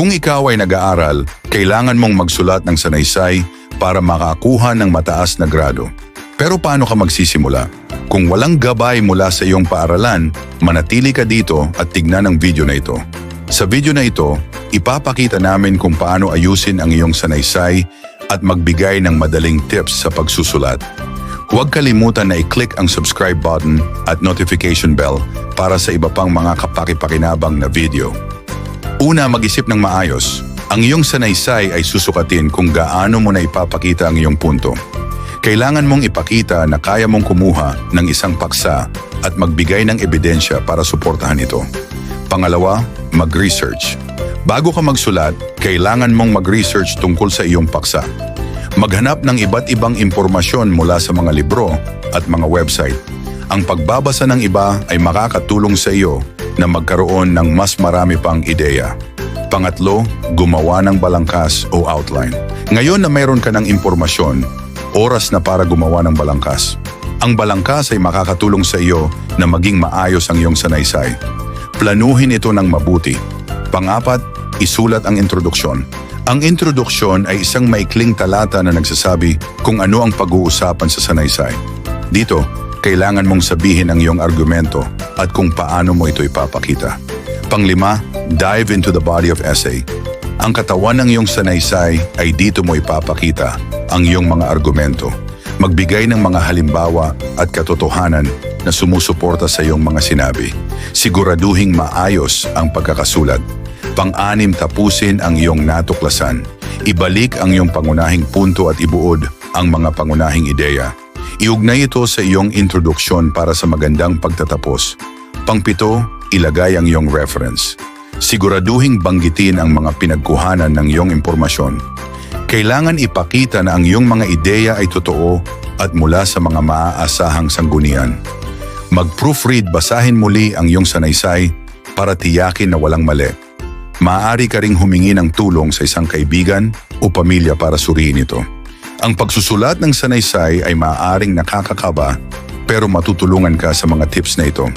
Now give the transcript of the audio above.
Kung ikaw ay nag-aaral, kailangan mong magsulat ng sanaysay para makakuha ng mataas na grado. Pero paano ka magsisimula? Kung walang gabay mula sa iyong paaralan, manatili ka dito at tignan ang video na ito. Sa video na ito, ipapakita namin kung paano ayusin ang iyong sanaysay at magbigay ng madaling tips sa pagsusulat. Huwag kalimutan na i-click ang subscribe button at notification bell para sa iba pang mga kapaki-pakinabang na video. Una, mag-isip ng maayos. Ang iyong sanaysay ay susukatin kung gaano mo na ipapakita ang iyong punto. Kailangan mong ipakita na kaya mong kumuha ng isang paksa at magbigay ng ebidensya para suportahan ito. Pangalawa, mag-research. Bago ka magsulat, kailangan mong mag-research tungkol sa iyong paksa. Maghanap ng iba't ibang impormasyon mula sa mga libro at mga website. Ang pagbabasa ng iba ay makakatulong sa iyo na magkaroon ng mas marami pang ideya. Pangatlo, gumawa ng balangkas o outline. Ngayon na mayroon ka ng impormasyon, oras na para gumawa ng balangkas. Ang balangkas ay makakatulong sa iyo na maging maayos ang iyong sanaysay. Planuhin ito ng mabuti. Pangapat, isulat ang introduksyon. Ang introduksyon ay isang maikling talata na nagsasabi kung ano ang pag-uusapan sa sanaysay. Dito, kailangan mong sabihin ang iyong argumento at kung paano mo ito ipapakita. Panglima, dive into the body of essay. Ang katawan ng iyong sanaysay ay dito mo ipapakita ang iyong mga argumento. Magbigay ng mga halimbawa at katotohanan na sumusuporta sa iyong mga sinabi. Siguraduhing maayos ang pagkakasulat. Pang-anim tapusin ang iyong natuklasan. Ibalik ang iyong pangunahing punto at ibuod ang mga pangunahing ideya. Iugnay ito sa iyong introduksyon para sa magandang pagtatapos. Pangpito, ilagay ang iyong reference. Siguraduhing banggitin ang mga pinagkuhanan ng iyong impormasyon. Kailangan ipakita na ang iyong mga ideya ay totoo at mula sa mga maaasahang sanggunian. Mag-proofread basahin muli ang iyong sanaysay para tiyakin na walang mali. Maaari ka ring humingi ng tulong sa isang kaibigan o pamilya para suriin ito. Ang pagsusulat ng sanaysay ay maaaring nakakakaba pero matutulungan ka sa mga tips na ito.